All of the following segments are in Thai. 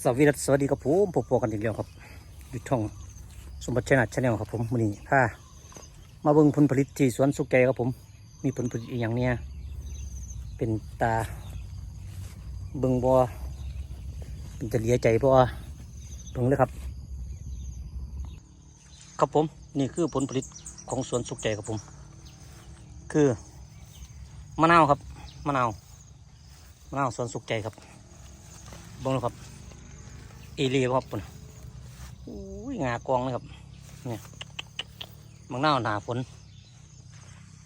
สวัสดีครับสวัสดีครับผมพบกันอีกแล้วครับอยู่ช่องสมบัติชนะชาแนลครับผมวันนี้พามาเบิ่งผลผลิตที่สวนสุกใจครับผม มีผลผลิตอหย่างเนี้ยเป็นตาเบิ่งบ่เป็นจะเลียใจบ่เบิ่งเลยครับ ครับผมนี่คือผลผลิตของสวนสุกใจครับผม คือมะนาวครับมะนาวมะนาวสวนสุกใจครับบิ่งเลยครับ เอเลียครับปุ่นอุ้ยงากองเลยครับ เนี่ยบางหน้าหนาฝน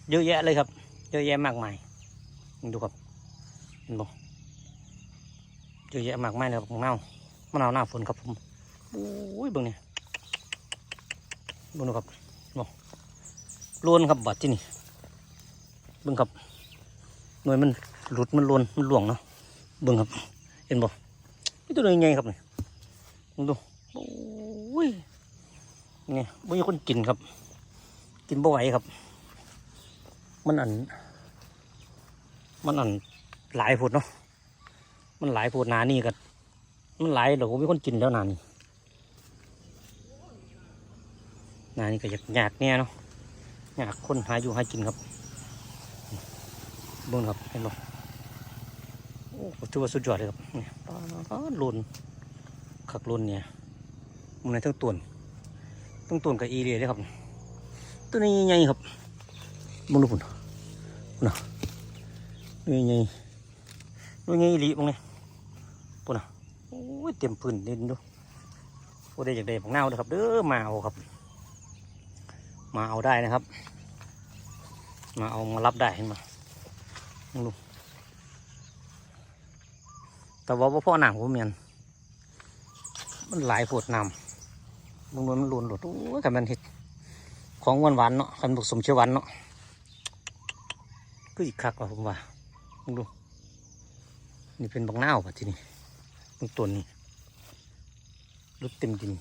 เยอะแยะเลยครับ เยอะแยะมากมายดูครับเห็นบ่เยอะแยะมากมายเลยครับบางหน้ามะนาวหน้าฝนครับผมอุ้ยเบิ่งเนี่ยบิ่งดูครับบ่โลนครับบัดที่นี่เบิ่งครับหน่วยมันหลุดมันโลนมันหลวงเนาะเบิ่งครับ เห็นบ่นี่ตัวใหญ่ครับเนี่มึง ดูโอ้ยนี่ไม่มีคนกินครับ กินบ่ไหวครับ มันอัน มันอันหลายผดเนาะมันหลายผดนานี่กันมันหลายเดี๋ยวมีคนกินแล้วนานี่นานี่ก็อยากอยากเนี่ยเนาะอยากคนหาอยู่หากินครับเบิ่งครับเห็นบ่โอ้ถือว่าสุดยอดเลยครับนี่ปลาลุน ขักลุนเนี่ยมันในทั้งตัวทั้งตัวกับอีเรียเลยครับ ตัวนี้ใหญ่ครับมึงดูปุ่นปุ่นนะตัวใหญ่ตัวใหญ่อีหลีมึงเนี่ยปุ่นนะโอ้ยเต็มพื้นดินดูโอ้ได้จากใดของเน่าเลยครับเด้อมาเอาครับ มาเอาได้นะครับ มาเอามารับได้เห็นไหมมึงดูแต่ว่าพ่อหนังผมเมียน มันหลายปวดนำบางนมันหลุนหลุดโอ้ยกันมันเห็ดของหวานหวานเนาะกันผสมเชื้อหวานเนาะก็อีกคักว่าผมว่าลองดู นี่เป็นบางหน้าวป่ะที่นี่บางตัวนี้รุดเต็มดิน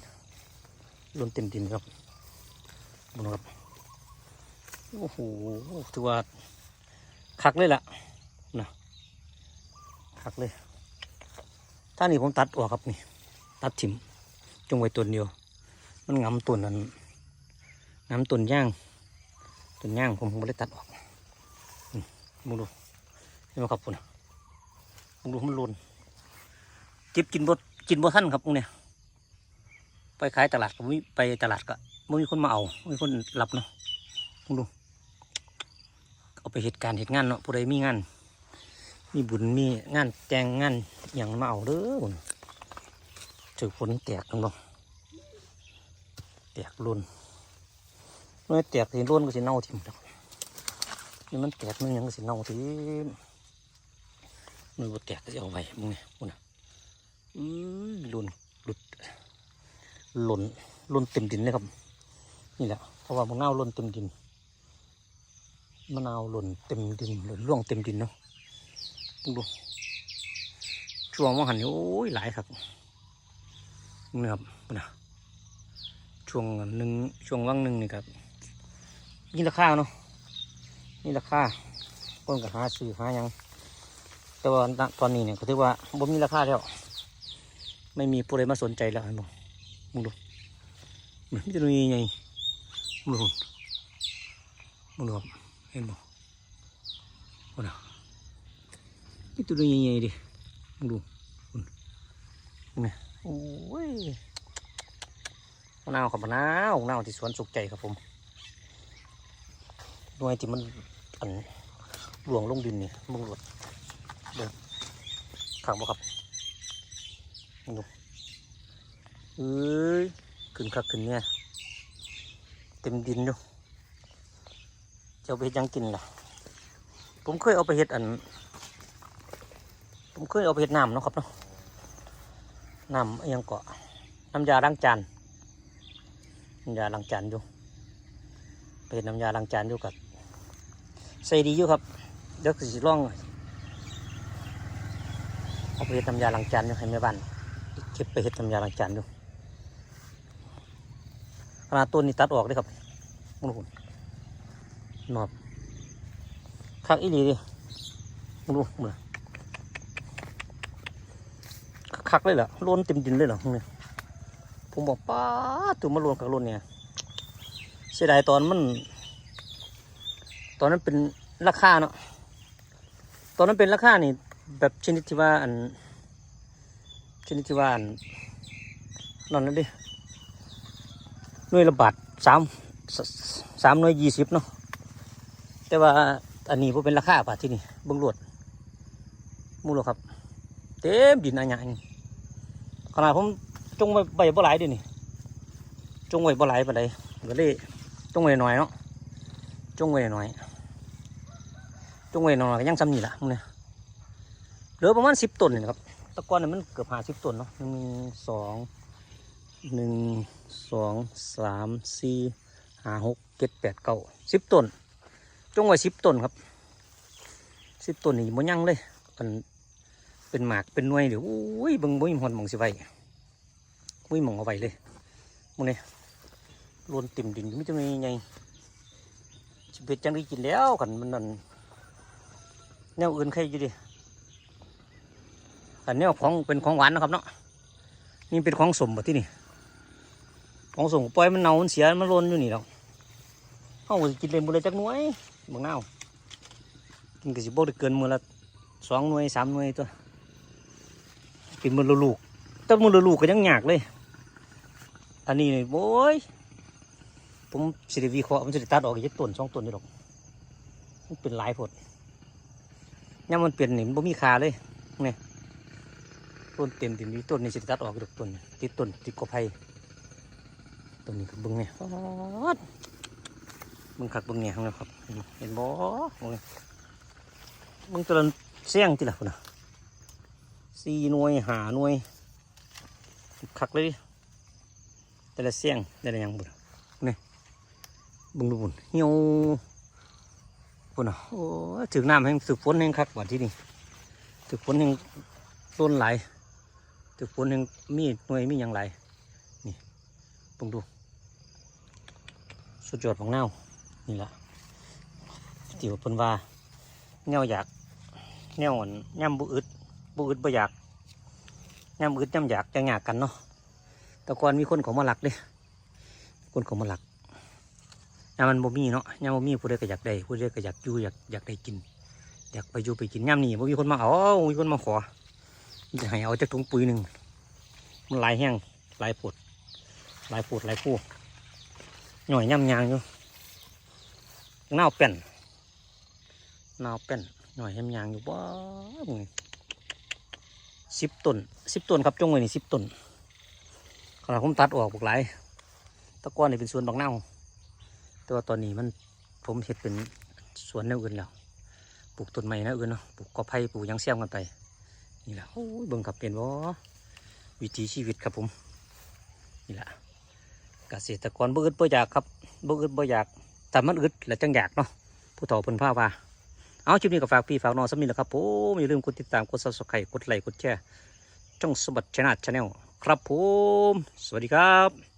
รุนเต็มดินครับบนครับโอ้โหถือว่าคักเลยล่ะนะคักเลยถ้านี่ผมตัดออกครับนี่ ตัดถิ่มจงไว้ต้นเดียว มันงำต้นนั้นงำต้นย่างต้นย่างผมผมไม่ได้ตัดออกมึงดูเห็นไหมครับคุณมึงดูมันรุนจิบกินบดกินบดท่านครับพวกเนี่ยไปขายตลาดก็ไม่ไปตลาดก็ไม่มีคนมาเอาไม่มีคนรับเนาะมึงดูเอาไปเหตุการณ์เหตุงานเนาะผู้ใดมีงาน มีบุญมีงานแจงงานอย่างมาเอาเด้อบุญ ถือผลแตกกันบ่แตกรุนเมื่อแตกสิรุนก็สิเน่าทิ่มครับนี่มันแตกมันยังก็สิเน่าทิ่มมันบ่แตกก็จะเอาไว้มึงเนี่ยบุญน่ะอือรุนหลุดหล่นหล่นเต็มดินเลยครับ นี่แหละเพราะว่ามันเน่าวหล่นเต็มดินมะนาวหล่นเต็มดินหล่นร่วงเต็มดินเนาะดูช่วงว่างหันโอ้ยหลายครับ นี่ครับนะช่วงหนึ่งช่วงว่างหนึ่งนี่ครับนี่ราคาเนาะนี่ราคาคนกับหาซื้อหายัง แต่ว่าตอนนี้เนี่ยก็ถือว่าบ่มีราคาแล้วไม่มีผู้ใดมาสนใจแล้วเห็นบ่มึงดูมันจะมีไงมึงดูมึงดูครับเห็นบ่มึงดูนี่ตัวใหญ่ดิมึงดูคุณนี่ย โอ้ยมะนาวครับมะนาวมะนาวที่สวนสุขใจครับผมหน่วยที่มันอันหลวงลงดินนี่มึงหลดเดินขังบ่ครับดูเอ้ยขึ้นคักขึ้นเนี่ยเต็มดินอยู่จะเอาไปเฮ็ดหยังกินล่ะ ผมเคยเอาไปเฮ็ดอัน ผมเคยเอาไปเฮ็ดน้ำนะครับเนาะ น้ำอิหยังเกาะน้ำยาล้างจานน้ำยาล้างจานอยู่ไปเฮ็ดน้ำยาล้างจานอยู่กับใส่ดีอยู่ครับเดี๋ยวสิลองเอาไปเฮ็ดน้ำยาล้างจานอยู่ให้แม่บ้านเก็บไปเฮ็ดน้ำยาล้างจานอยู่ขนาดต้นนี้ตัดออกเลยครับมึงดูหนอบคักอีหลีดิมึงดูมึง คักเลยเหรอโลนเต็มดินเลยเหรอเนี่ยผมบอกป้าตัวมาโลนกับโลนเนี่ยเสียดายตอนมัน ตอนนั้นเป็นราคาเนาะตอนนั้นเป็นราคานี่แบบชนิดที่ว่าอันชนิดที่ว่าอันนั่นนั่นดิหน่วยละบาทสามสามหน่วยยี่สิบเนาะแต่ว่าอันนี้พอเป็นราคาบาทที่นี่เบิ้งรวดมูลครับ เต็มดินอะไรอย่านี้ ขนาดผมจงไว้ใบบ่หลายเดินี่จงไว้บ่หลายปานใดก็เลยจงไว้หน่อยเนาะจงไว้หน่อยจงไว้หน่อยก็ยังซ้ำนี่ล่ะมึงเนี่ยเหลือประมาณสิบต้นนี่ครับตะกอนมันเกือบหาสิบต้นเนาะหนึ่งสองหนึ่งสองสามสี่ห้าหกเจ็ดแปดเก้าสิบต้นจงไว้สิบต้นครับสิบต้นนี่มันยังเลยมัน เป็นหมากเป็นน่วยเดี๋ยวอุ้ยบิ่งบ่มีหอนมองสิไว้อุ้ยหมองเอาไว้เลยมึงเนี่ยโลนติ่มดินไม่จะมีไงสิเป็ดจังได้กินแล้วกันมันนั่นแนวอื่นใครอยู่ดิอันแนวของเป็นของหวานนะครับเนาะนี่เป็นของสมบ่ที่นี่ของสมปล่อยมันเน่ามันเสียมันโลนอยู่นี่แล้วเขาก็สิกินเลยมือละจักน่วยบางเนากินก็สิบ่ได้เกินมือละสองหน่วยสามหน่วยตัว เป็นมือละลูกแต่มือละลูกก็ยังยากเลย อันนี้นี่โอ้ยผมสิริวิเคราะห์ผมจะตัดออกอีกต้นสองต้นนี่หรอกมันเป็นหลายผลนี่มันเปลี่ยนหนี่มันบ่มีคาเลยนี่ต้นเต็มติมนี้ต้นนี้สิตัดออกอีกต้นนี่ติดต้นติดกอไผ่ต้นนี้ก็บึงเนี่ยบึงคักบึงเนี่ยงในครับเห็นบ่มึงมึงตัวละเสี่ยงทีละคนนะ สี่หน่วยหาหน่วยคักเลยดิแต่ละเสียงแต่ละหยังบุญนี่บึงดูบุญเหี่ยวบุญอะโอ้ถึงน้ำแห่งสึกฝนแห่งคักกว่าที่นี่ถึกฝนแห่งต้นไหลถึกฝนแห่งมีหน่วยมีอย่างไรนี่บึงดูสุดยอดของเน่านี่ละที่ว่าเพิ่นว่าเงาอยากเงาอ่อนย่ำบุอึด บุอึดบ่อยากย่ำอึดย่ำอยากจะอยากกันเนาะต่ก่อนมีคนเขามาหลักเด้คนเขามาหลักย่ำมันบ่มีเนาะย่ำบ่มีผู้ใดก็อยากได้ผู้ใดก็อยากอยู่อยากอยากได้กิน อยากไปอยู่ไปกินย่ำนี่บ่มีคนมาเอามีคนมาขอจะให้เอาจากถุงปุ๋ยหนึ่งมันลายแห้งลายปวดลายปวดลายผู้หน่อยย่ำยางอยู่เน่าเป็นเน่าเป็นหน่อยย่ำยางอยู่บ้ามึง สิบต้นสิบต้นครับจงไว้นี่สิบต้นขณะผมตัดออกพวกหลายตะก้อนนี่เป็นสวนบางเน่า แต่ว่าตอนนี้มันผมเห็ดเป็นสวนแนวอื่นแล้วปลูกต้นไม้แนวอื่นเนาะปลูกกอไผ่ปลูกยังเสี่ยมกันไปนี่แหละโอ้ยเบิ่งครับเป็นว่าวิถีชีวิตครับผมนี่แหละเกษตรกรบ่อึดบ่อยากครับบ่อึดบ่อยากแต่มันอึดแล้วจังอยากเนาะผู้เฒ่าเพิ่นพาว่า เอาชิปนี้ก็ฝากพี่ฝากน้องสมิธแหละครับผมอย่าลืมกดติดตามกดซับสไครต์กดไลค์กดแชร์ช่องสมบัติชนะชาแนลครับผม สวัสดีครับ